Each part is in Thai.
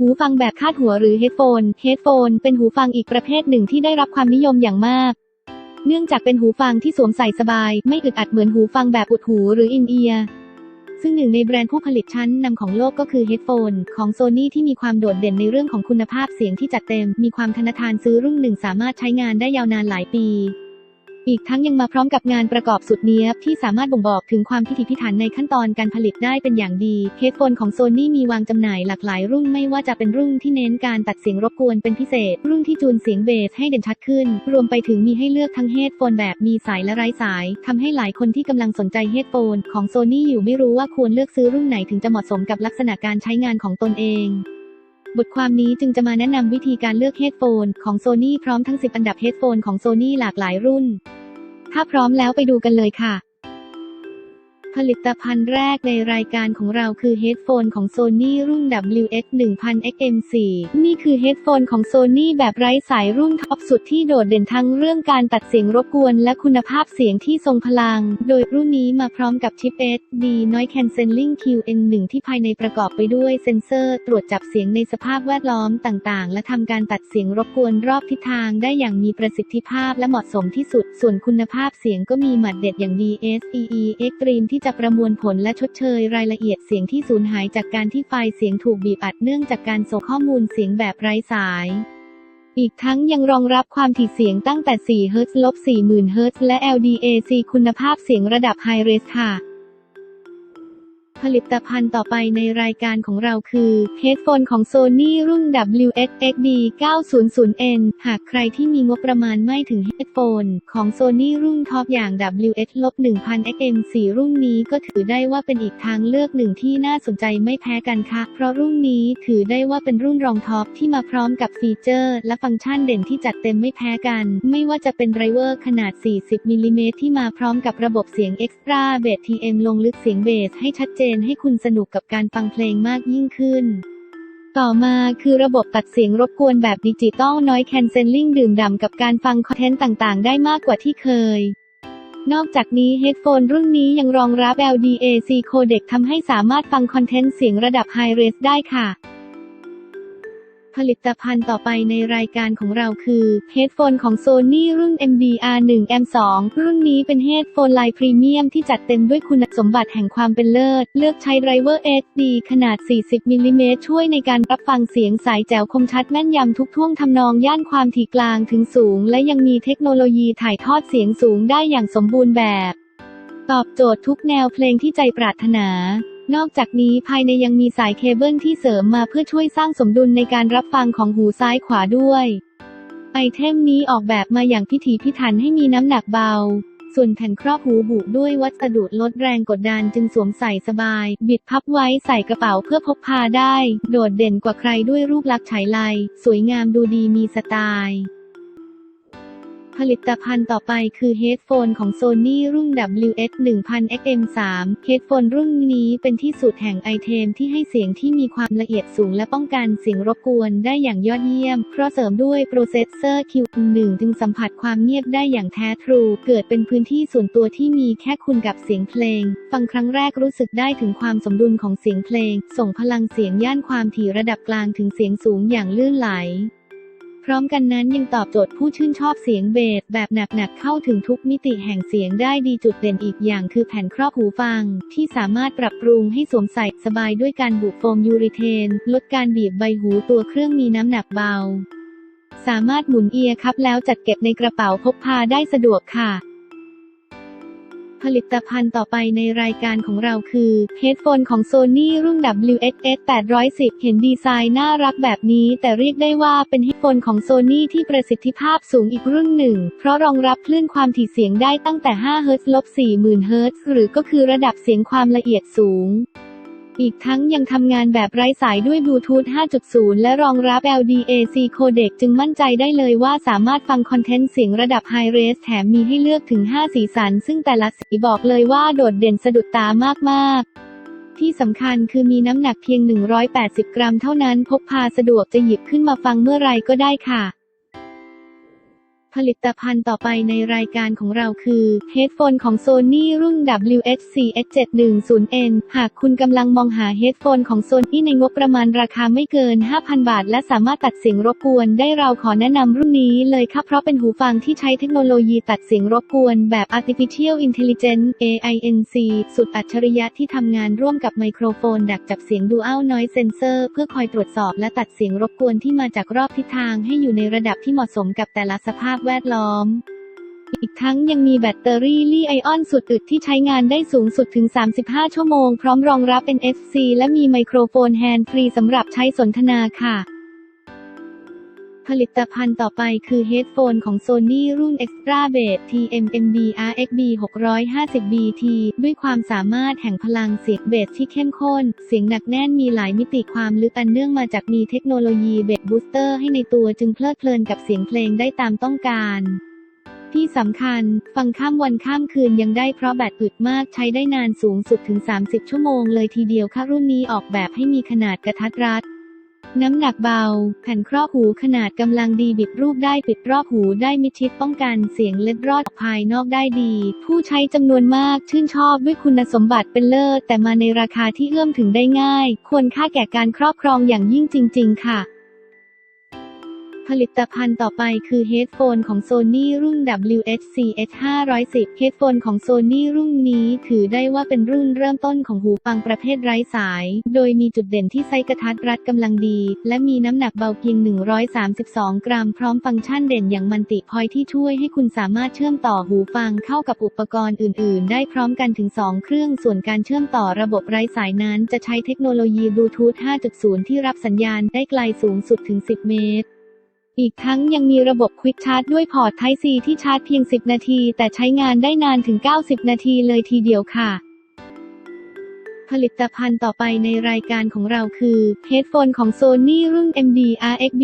หูฟังแบบคาดหัวหรือเฮดโฟน เฮดโฟนเป็นหูฟังอีกประเภทหนึ่งที่ได้รับความนิยมอย่างมาก เนื่องจากเป็นหูฟังที่สวมใส่สบาย ไม่อึดอัดเหมือนหูฟังแบบอุดหูหรืออินเอียร์ ซึ่งหนึ่งในแบรนด์ผู้ผลิตชั้นนำของโลกก็คือเฮดโฟนของโซนี่ที่มีความโดดเด่นในเรื่องของคุณภาพเสียงที่จัดเต็ม มีความทนทานซื้อรุ่นหนึ่งสามารถใช้งานได้ยาวนานหลายปี อีกทั้งยังมาพร้อมกับงานประกอบสุดเนี้ยบที่สามารถบ่งบอกถึงความพิถีพิถันในขั้นตอนการผลิตได้เป็นอย่างดีเฮดโฟนของโซนี่มีวางจำหน่ายหลากหลายรุ่นไม่ว่าจะเป็นรุ่นที่เน้นการตัดเสียงรบกวนเป็นพิเศษ รุ่นที่จูนเสียงเบสให้เด่นชัดขึ้น รวมไปถึงมีให้เลือกทั้งเฮดโฟนแบบมีสายและไร้สายทำให้หลายคนที่กำลังสนใจเฮดโฟนของโซนี่อยู่ไม่รู้ว่าควรเลือกซื้อรุ่นไหนถึงจะเหมาะสมกับลักษณะการใช้งานของตนเอง บทความนี้จึงจะมาแนะนำวิธีการเลือกเฮดโฟนของโซนี่พร้อมทั้ง 10 อันดับเฮดโฟนของโซนี่หลากหลายรุ่น ถ้าพร้อมแล้วไปดูกันเลยค่ะ ผลิตภัณฑ์แรกในรายการของเราคือเฮดโฟนของ Sony รุ่น WX 1000 XM4 นี่คือเฮดโฟนของ Sony แบบไร้สายรุ่นท็อปสุดที่โดดเด่นทั้งเรื่องการตัดเสียงรบกวนและคุณภาพเสียงที่ทรงพลัง โดยรุ่นนี้มาพร้อมกับชิป SD Noise Cancelling QN1 ที่ภายในประกอบไปด้วยเซ็นเซอร์ ตรวจจับเสียงในสภาพแวดล้อมต่างๆ และทำการตัดเสียงรบกวนรอบทิศทางได้อย่างมีประสิทธิภาพและเหมาะสมที่สุด ส่วนคุณภาพเสียงก็มีหมัดเด็ดอย่าง DSEE Extreme ที่จะะประมวลผลและชดเชยรายละเอียดเสียงที่สูญหายจากการที่ไฟล์เสียงถูกบีบอัดเนื่องจากการส่งข้อมูลเสียงแบบไร้สาย อีกทั้งยังรองรับความถี่เสียงตั้งแต่ 4 เฮิรตซ์ลบ40,000 เฮิรตซ์และ LDAC คุณภาพเสียงระดับไฮเรสค่ะ ผลิตภัณฑ์ต่อไปในรายการของเราคือเฮดโฟนของ Sony รุ่น WX-XD 900N หากใครที่มีงบประมาณไม่ถึงเฮดโฟนของ Sony รุ่นท็อปอย่าง WX-1000 XM4 รุ่นนี้ก็ถือได้ว่าเป็นอีกทางเลือกหนึ่งที่น่าสนใจไม่แพ้กันค่ะ เพราะรุ่นนี้ถือได้ว่าเป็นรุ่นรองท็อปที่มาพร้อมกับฟีเจอร์ และฟังก์ชันเด่นที่จัดเต็มไม่แพ้กัน ไม่ว่าจะเป็นไดรเวอร์ขนาด 40มิลลิเมตรที่มาพร้อมกับระบบเสียง Extra Bass TM ลงลึกเสียงเบสให้ชัดเจนให้คุณสนุกกับการฟังเพลงมากยิ่งขึ้น ต่อมาคือระบบตัดเสียงรบกวนแบบดิจิตอลน้อยแคนเซลลิ่งดื่มด่ำกับการฟังคอนเทนต์ต่างๆ ได้มากกว่าที่เคยนอกจากนี้เฮดโฟนรุ่นนี้ยังรองรับ LDAC codec ทำให้สามารถฟังคอนเทนต์เสียงระดับ High Res ได้ค่ะ ผลิตภัณฑ์ต่อไปในรายการของเราคือเฮดโฟนของ Sony รุ่น MDR1 M2 รุ่นนี้เป็นเฮดโฟนไลน์พรีเมียมที่จัดเต็มด้วยคุณสมบัติแห่งความเป็นเลิศ เลือกใช้ไดรเวอร์ SD ขนาด 40มิลลิเมตรช่วยในการรับฟังเสียงสายแจ๋วคมชัดแม่นยำทุกท่วงทำนองย่านความถี่กลางถึงสูง และยังมีเทคโนโลยีถ่ายทอดเสียงสูงได้อย่างสมบูรณ์แบบ ตอบโจทย์ทุกแนวเพลงที่ใจปรารถนา นอกจากนี้ภายในยังมีสายเคเบิลที่เสริมมาเพื่อช่วยสร้างสมดุลในการรับฟังของหูซ้ายขวาด้วย ไอเทมนี้ออกแบบมาอย่างพิถีพิถันให้มีน้ำหนักเบา ส่วนแผ่นครอบหูบุด้วยวัสดุลดแรงกดดันจึงสวมใส่สบาย บิดพับไว้ใส่กระเป๋าเพื่อพกพาได้ โดดเด่นกว่าใครด้วยรูปลักษณ์ฉายไลสวยงามดูดีมีสไตล์ ผลิตภัณฑ์ต่อไปคือเฮดโฟนของ Sony รุ่น WX 1000 XM3 เฮดโฟนรุ่นนี้เป็นที่สุดแห่งไอเทมที่ให้เสียงที่มีความละเอียดสูงและป้องกันเสียงรบกวนได้อย่างยอดเยี่ยม เพราะเสริมด้วยโปรเซสเซอร์ Q1 จึงสัมผัสความเงียบได้อย่างแท้ทรู เกิดเป็นพื้นที่ส่วนตัวที่มีแค่คุณกับเสียงเพลง ฟังครั้งแรกรู้สึกได้ถึงความสมดุลของเสียงเพลง ส่งพลังเสียงย่านความถี่ระดับกลางถึงเสียงสูงอย่างลื่นไหล ร้อมกันนั้นยังตอบโจทย์ผู้ชื่นชอบเสียงเบสแบบหนักๆเข้าถึงทุกมิติแห่งเสียงได้ดีจุดเด่นอีกอย่างคือแผ่นครอบหูฟัง ที่สามารถปรับปรุงให้สวมใส่สบายด้วยการบุโฟมยูริเทน ลดการบีบใบหูตัวเครื่องมีน้ำหนักเบา สามารถหมุนเอียร์คับแล้วจัดเก็บในกระเป๋าพกพาได้สะดวกค่ะ ผลิตภัณฑ์ต่อไปในรายการของเราคือเฮดโฟนของ Sony รุ่น WSS 810 เห็นดีไซน์น่ารักแบบนี้ แต่เรียกได้ว่าเป็นเฮดโฟนของ Sony ที่ประสิทธิภาพสูงอีกรุ่นหนึ่ง เพราะรองรับคลื่นความถี่เสียงได้ตั้งแต่5เฮิรตซ์ลบ40,000เฮิรตซ์หรือก็คือระดับเสียงความละเอียดสูง อีกทั้งยังทำงานแบบไร้สายด้วยบลูทูธ 5.0 และรองรับ LDAC codec จึงมั่นใจได้เลยว่าสามารถฟังคอนเทนต์เสียงระดับ High Res แถมมีให้เลือกถึง 5 สีสัน ซึ่งแต่ละสีบอกเลยว่าโดดเด่นสะดุดตามากๆที่สำคัญคือมีน้ำหนักเพียง 180 กรัมเท่านั้นพกพาสะดวกจะหยิบขึ้นมาฟังเมื่อไรก็ได้ค่ะ ผลิตภัณฑ์ต่อไปในรายการของเราคือ Headphone ของ Sony รุ่น WH-CH710N หากคุณกำลังมองหา Headphone ของ Sony ในงบประมาณราคาไม่เกิน 5,000 บาท และสามารถตัดเสียงรบกวนได้เราขอแนะนำรุ่นนี้เลยค่ะเพราะเป็นหูฟังที่ใช้เทคโนโลยีตัดเสียงรบกวนแบบ Artificial Intelligence AINC สุดอัจฉริยะที่ทำงานร่วมกับไมโครโฟน ดักจับเสียง Dual Noise Sensor เพื่อคอยตรวจสอบและตัดเสียงรบกวนที่มาจากรอบทิศทางให้อยู่ในระดับที่เหมาะสมกับแต่ละสภาพแวดล้อม อีกทั้งยังมีแบตเตอรี่ลี่ไอออนสุดอึดที่ใช้งานได้สูงสุดถึง 35 ชั่วโมง พร้อมรองรับ NFC และมีไมโครโฟนแฮนด์ฟรีสำหรับใช้สนทนาค่ะ ผลิตภัณฑ์ต่อไปคือ Headphone ของ Sony รุ่น Extra Bass TMMB RXB 650 BT ด้วยความสามารถแห่งพลังเสียงเบสที่เข้มข้น เสียงหนักแน่นมีหลายมิติความลึกอันเนื่องมาจากมีเทคโนโลยีเบสบูสเตอร์ให้ในตัวจึงเพลิดเพลินกับเสียงเพลงได้ตามต้องการที่สำคัญ ฟังข้ามวันข้ามคืนยังได้เพราะแบตอึดมากใช้ได้นานสูงสุดถึง 30 ชั่วโมงเลยทีเดียวค่ะรุ่นนี้ออกแบบให้มีขนาดกระทัดรัด น้ำหนักเบา แผ่นครอบหูขนาดกำลังดีบิดรูปได้ปิดรอบหูได้มิดชิดป้องกันเสียงเล็ดรอดออกภายนอกได้ดี ผู้ใช้จำนวนมากชื่นชอบด้วยคุณสมบัติเป็นเลิศ แต่มาในราคาที่เอื้อมถึงได้ง่าย ควรค่าแก่การครอบครองอย่างยิ่งจริง ๆ ค่ะ ผลิตภัณฑ์ต่อไปคือ Headphone ของ Sony รุ่น WH-CH510 Headphone ของ Sony รุ่นนี้ถือได้ว่าเป็นรุ่นเริ่มต้นของหูฟังประเภทไร้สาย โดยมีจุดเด่นที่ไซส์กระทัดรัดกำลังดี และมีน้ำหนักเบาเพียง 132 กรัม พร้อมฟังก์ชันเด่นอย่างมันติพอยที่ช่วยให้คุณสามารถเชื่อมต่อหูฟังเข้ากับอุปกรณ์อื่น ๆ ได้พร้อมกันถึง 2 เครื่อง ส่วนการเชื่อมต่อระบบไร้สายนั้น จะใช้เทคโนโลยีบลูทูธ 5.0 ที่รับสัญญาณได้ไกลสูงสุดถึง 10 เมตร อีกทั้งยังมีระบบควิกชาร์จด้วยพอร์ต Type C ที่ชาร์จเพียง 10 นาที แต่ใช้งานได้นานถึง 90 นาทีเลยทีเดียวค่ะผลิตภัณฑ์ต่อไปในรายการของเราคือ Headphone ของ Sony รุ่น MD RXB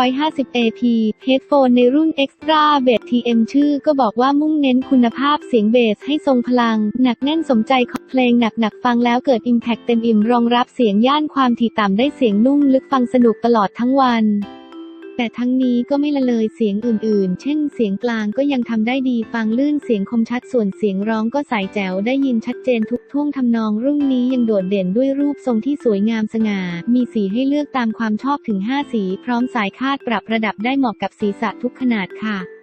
550 AP Headphone ในรุ่น Extra Bass TM ชื่อก็บอกว่ามุ่งเน้นคุณภาพเสียงเบสให้ทรงพลัง หนักแน่นสมใจของเพลงหนักๆ ฟังแล้วเกิด Impact เต็มอิ่มรองรับเสียงย่านความถี่ต่ำได้เสียงนุ่มลึกฟังสนุกตลอดทั้งวัน แต่ทั้งนี้ก็ไม่ละเลยเสียงอื่นๆ เช่น เสียงกลางก็ยังทำได้ดีฟังลื่นเสียงคมชัดส่วนเสียงร้องก็ใสแจ๋วได้ยินชัดเจนทุกท่วงทำนองรุ่นนี้ยังโดดเด่นด้วยรูปทรงที่สวยงามสง่า มีสีให้เลือกตามความชอบถึง 5 สี พร้อมสายคาดปรับระดับได้เหมาะกับศีรษะทุกขนาดค่ะ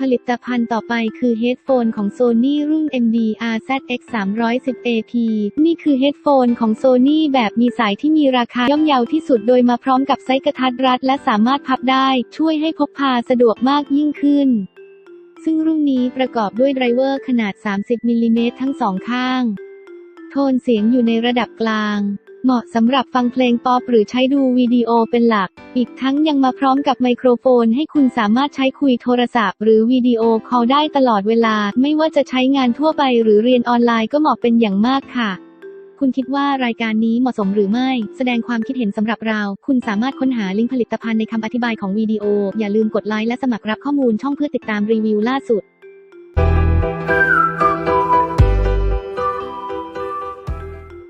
ผลิตภัณฑ์ต่อไปคือ Headphone ของ Sony รุ่น MD RZX 310 AP นี่คือ Headphone ของ Sony แบบมีสายที่มีราคาย่อมเยาที่สุดโดยมาพร้อมกับไซส์กระทัดรัดและสามารถพับได้ ช่วยให้พกพาสะดวกมากยิ่งขึ้น ซึ่งรุ่นนี้ประกอบด้วยไดรเวอร์ขนาด 30มิลลิเมตรทั้งสองข้าง โทนเสียงอยู่ในระดับกลาง เหมาะสำหรับฟังเพลงป๊อปหรือใช้ดูวิดีโอเป็นหลัก อีกทั้งยังมาพร้อมกับไมโครโฟนให้คุณสามารถใช้คุยโทรศัพท์ หรือวิดีโอคอลได้ตลอดเวลา ไม่ว่าจะใช้งานทั่วไปหรือเรียนออนไลน์ก็เหมาะเป็นอย่างมากค่ะ คุณคิดว่ารายการนี้เหมาะสมหรือไม่ แสดงความคิดเห็นสำหรับเรา คุณสามารถค้นหาลิงก์ผลิตภัณฑ์ในคำอธิบายของวิดีโอ อย่าลืมกดไลค์และสมัครรับข้อมูลช่องเพื่อติดตามรีวิวล่าสุด